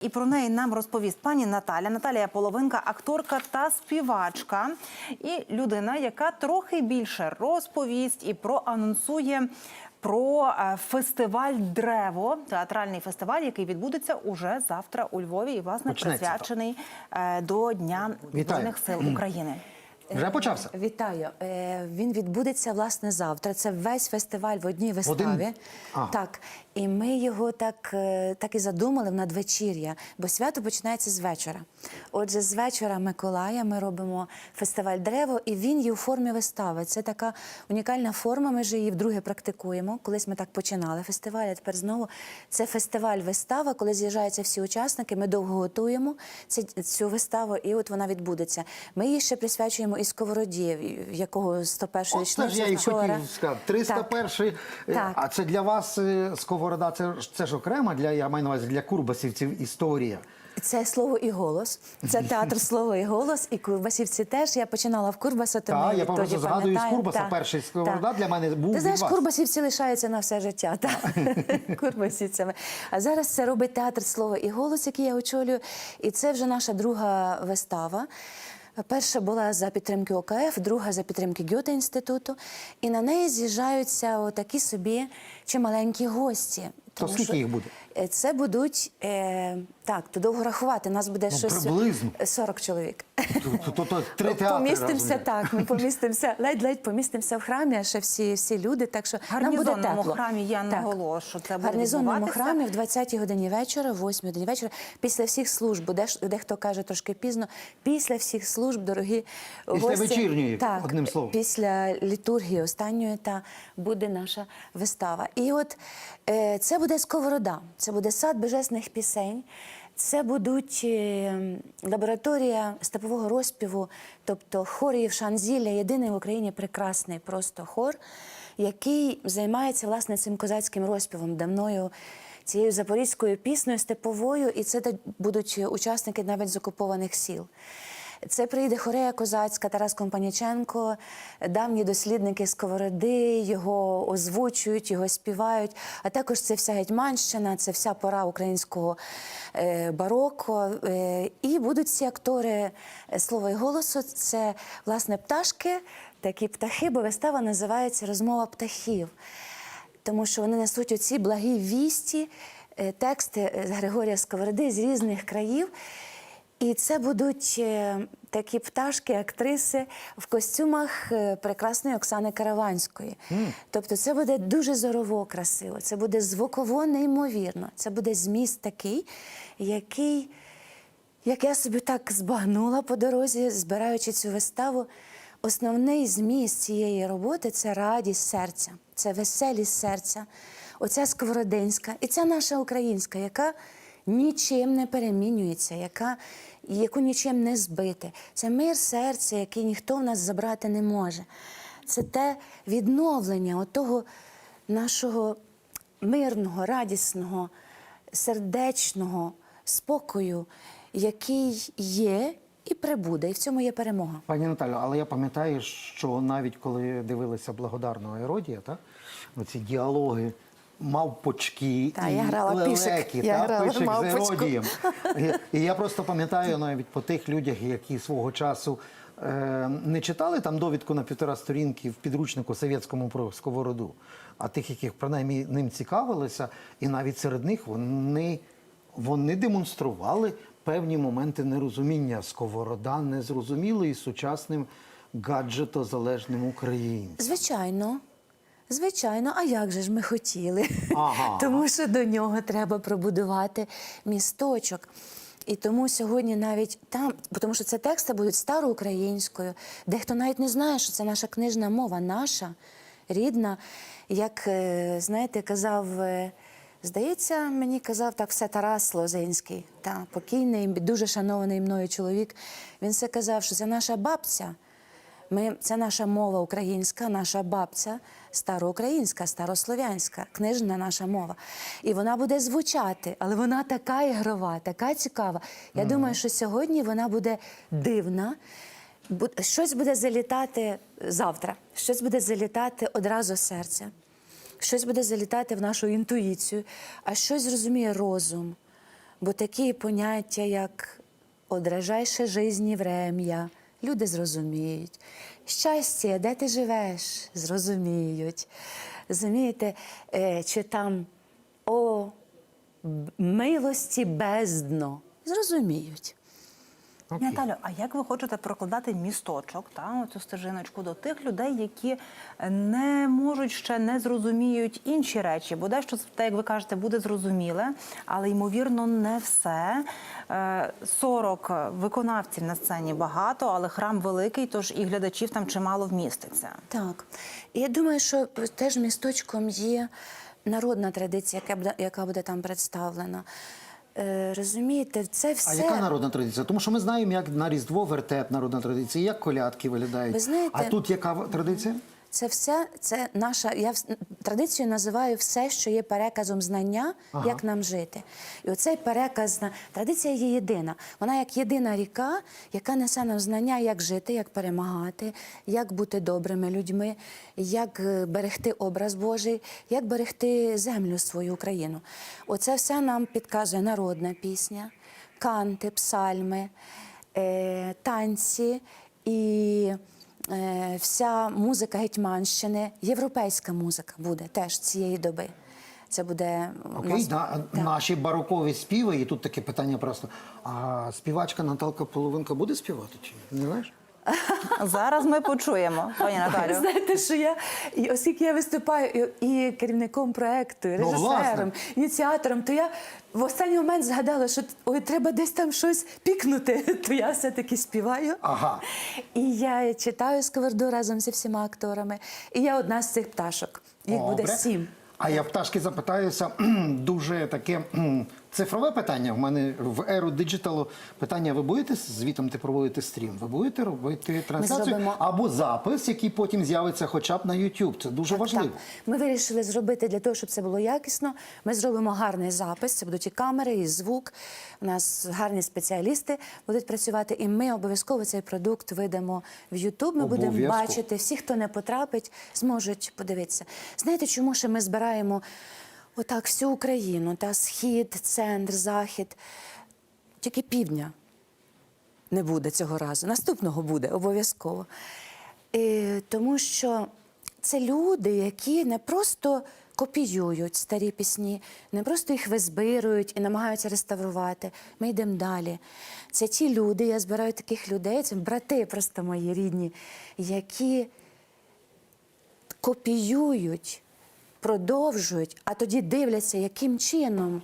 І про неї нам розповість пані Наталя. Наталія Половинка, акторка та співачка, і людина, яка трохи більше розповість і проанонсує про е, фестиваль Древо, театральний фестиваль, який відбудеться уже завтра у Львові, і власне Почнеться, присвячений е, до Дня Вітаю. Збройних сил України. Вже почався? Вітаю. Е, Він відбудеться власне завтра. Це весь фестиваль в одній виставі. А. Так. І ми його так, е, так і задумали в надвечір'я, бо свято починається з вечора. Отже, з вечора Миколая ми робимо фестиваль Древо, і він є у формі вистави. Це така унікальна форма. Ми вже її вдруге практикуємо. Колись ми так починали фестиваль, а тепер знову це фестиваль-вистава, коли з'їжджаються всі учасники. Ми довго готуємо цю виставу, і от вона відбудеться. Ми її ще присвячуємо і сковороді, якого 101 От теж річниця я і вчора. хотів сказати. 301 е, Так. А це для вас е, сковорода, це, ж- це ж окрема для, я маю на увазі, для курбасівців історія. Це слово і голос. Це театр слово і голос. І Курбасівці теж. Я починала в Курбаса, тому Так, я відтоді просто згадую з пам'ятаю. Курбаса. Так, Перший сковорода так. для мене був Ти від знаєш, вас. Курбасівці лишаються на все життя. Так. Курбасівцями. А зараз це робить театр слово і голос, який я очолюю. І це вже наша друга вистава. Перша була за підтримки ОКФ, друга за підтримки Гьоте інституту. І на неї з'їжджаються такі собі чималенькі гості. То скільки їх буде? Е, Це будуть е, так, то довго рахувати. Нас буде Ну, щось приблизно. 40 чоловік. То, то, то три театри Помістимося разом. так. Ми помістимося, ледь-ледь помістимося в храмі, а ще всі, всі люди. Так що нам буде гарнізонному тепло. храмі я Так. наголошу, це буде гарнізонному храмі в 20-й годині вечора, в 8-й годині вечора, після всіх служб, бо деш- дехто каже трошки пізно, після всіх служб, дорогі Після гості. вечірньої, так, одним словом. Після літургії останньої та буде наша вистава. І от е, це буде сковорода, це буде сад божесних пісень. Це будуть е, лабораторія степового розпіву, тобто хор Євшанзілля, єдиний в Україні прекрасний просто хор, який займається власне цим козацьким розпівом давною цією запорізькою піснею степовою, і це будуть учасники навіть з окупованих сіл. Це прийде хорея козацька Тарас Компаніченко, давні дослідники сковороди, його озвучують, його співають. А також це вся Гетьманщина, це вся пора українського е, бароко. Е, і будуть ці актори е, слова і голосу. Це власне пташки, такі птахи, бо вистава називається Розмова птахів тому що вони несуть оці благі вісті, тексти Григорія Сковороди з різних країв. І це будуть е, такі пташки, актриси в костюмах е, прекрасної Оксани Караванської. Тобто це буде дуже зорово красиво, це буде звуково неймовірно. Це буде зміст такий, який, як я собі так збагнула по дорозі, збираючи цю виставу. Основний зміст цієї роботи це радість серця, це веселість серця, оця сковородинська, і ця наша українська, яка нічим не перемінюється, яка, яку нічим не збити. Це мир серця, який ніхто в нас забрати не може. Це те відновлення отого нашого мирного, радісного, сердечного спокою, який є і прибуде, і в цьому є перемога. Пані Наталю, але я пам'ятаю, що навіть коли дивилися благодарного еродія, так? оці діалоги мавпочки Та, і я грала пішек. лелеки, Я та, грала пишек з еродієм. І, і я просто пам'ятаю навіть по тих людях, які свого часу е, не читали там довідку на півтора сторінки в підручнику совєтському про сковороду, а тих, яких принаймні ним цікавилися, і навіть серед них вони, вони демонстрували певні моменти нерозуміння сковорода, незрозумілий сучасним гаджетозалежним українцям. Звичайно. Звичайно, а як же ж ми хотіли? Ага. Тому що до нього треба пробудувати місточок. І тому сьогодні навіть там, тому що це тексти будуть староукраїнською, дехто навіть не знає, що це наша книжна мова, наша, рідна. Як, е, знаєте, казав, е, здається, мені казав так все Тарас Лозинський, та, покійний, дуже шанований мною чоловік. Він все казав, що це наша бабця. Ми, це наша мова українська, наша бабця, староукраїнська, старослов'янська, книжна наша мова. І вона буде звучати, але вона така ігрова, така цікава. Я думаю, що сьогодні вона буде дивна. Щось буде залітати завтра, щось буде залітати одразу серця, щось буде залітати в нашу інтуїцію, а щось зрозуміє розум. Бо такі поняття, як одрожайше жизні врем'я, люди зрозуміють. Щастя, де ти живеш, зрозуміють. Розумієте, е, чи там о милості бездно, зрозуміють. Окей. Наталю, а як ви хочете прокладати місточок, та оцю стежиночку до тих людей, які не можуть ще не зрозуміють інші речі? Бо дещо те, як ви кажете, буде зрозуміле, але ймовірно не все. Е, 40 виконавців на сцені багато, але храм великий, тож і глядачів там чимало вміститься. Так. Я думаю, що теж місточком є народна традиція, яка буде, яка буде там представлена. Е, розумієте, це все. А яка народна традиція? Тому що ми знаємо, як на Різдво вертеп народна традиція, як колядки виглядають. Ви знаєте- А тут яка традиція? Це все, це наша. Я традицію називаю все, що є переказом знання, як нам жити. І оцей переказ традиція є єдина. Вона як єдина ріка, яка несе нам знання, як жити, як перемагати, як бути добрими людьми, як е, берегти образ Божий, як берегти землю свою Україну. Оце все нам підказує народна пісня, канти, псальми, е, танці і. Е, вся музика Гетьманщини, європейська музика буде теж цієї доби. Це буде Окей, нас- на, так. наші барокові співи, і тут таке питання просто. А співачка Наталка Половинка буде співати чи? Не знаєш? Зараз ми почуємо, пані Наталю. Знаєте, що я, і оскільки я виступаю і, і керівником проекту, і Ну, режисером, ініціатором, то я в останній момент згадала, що ой, треба десь там щось пікнути, то я все-таки співаю. Ага. І я читаю сковороду разом зі всіма акторами. І я одна з цих пташок. Їх буде Добре. сім. А я пташки запитаюся дуже таке цифрове питання. В мене в еру диджиталу питання: ви будете звітом ти проводити стрім? Ви будете робити трансляцію зробимо- або запис, який потім з'явиться хоча б на YouTube. Це дуже важливо. Так. Ми вирішили зробити для того, щоб це було якісно. Ми зробимо гарний запис. Це будуть і камери, і звук. У нас гарні спеціалісти будуть працювати, і ми обов'язково цей продукт видамо в YouTube. Ми будемо бачити. Всі, хто не потрапить, зможуть подивитися. Знаєте, чому ще ми збираємо отак всю Україну? Та схід, центр, захід, тільки півдня не буде цього разу. Наступного буде обов'язково. Е, тому що це люди, які не просто копіюють старі пісні, не просто їх визбирують і намагаються реставрувати. Ми йдемо далі. Це ті люди, я збираю таких людей, це брати просто мої рідні, які копіюють, продовжують, а тоді дивляться, яким чином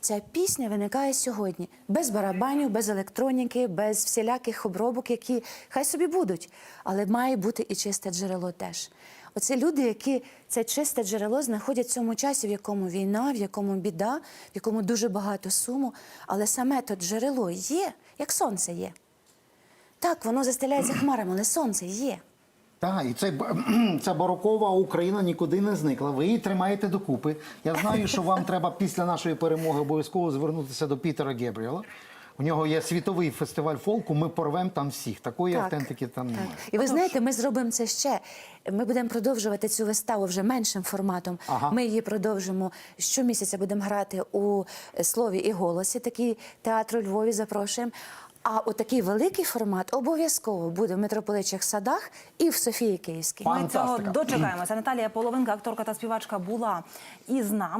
ця пісня виникає сьогодні. Без барабанів, без електроніки, без всіляких обробок, які хай собі будуть. Але має бути і чисте джерело теж. Оце люди, які це чисте джерело знаходять в цьому часі, в якому війна, в якому біда, в якому дуже багато суму. Але саме то джерело є, як сонце є. Так, воно застеляється хмарами, але сонце є. Так, і цей, б- ця барокова Україна нікуди не зникла. Ви її тримаєте докупи. Я знаю, що вам треба після нашої перемоги обов'язково звернутися до Пітера Гебріела. У нього є світовий фестиваль фолку. Ми порвемо там всіх. Такої автентики там немає. І ви знаєте, ми зробимо це ще. Ми будемо продовжувати цю виставу вже меншим форматом. Ага. Ми її продовжимо щомісяця. Будемо грати у слові і голосі. Такий театр у Львові запрошуємо. А отакий великий формат обов'язково буде в митрополичих садах і в Софії Київській. Ми цього Фантастика. дочекаємося. Наталія Половинка, акторка та співачка, була із нами.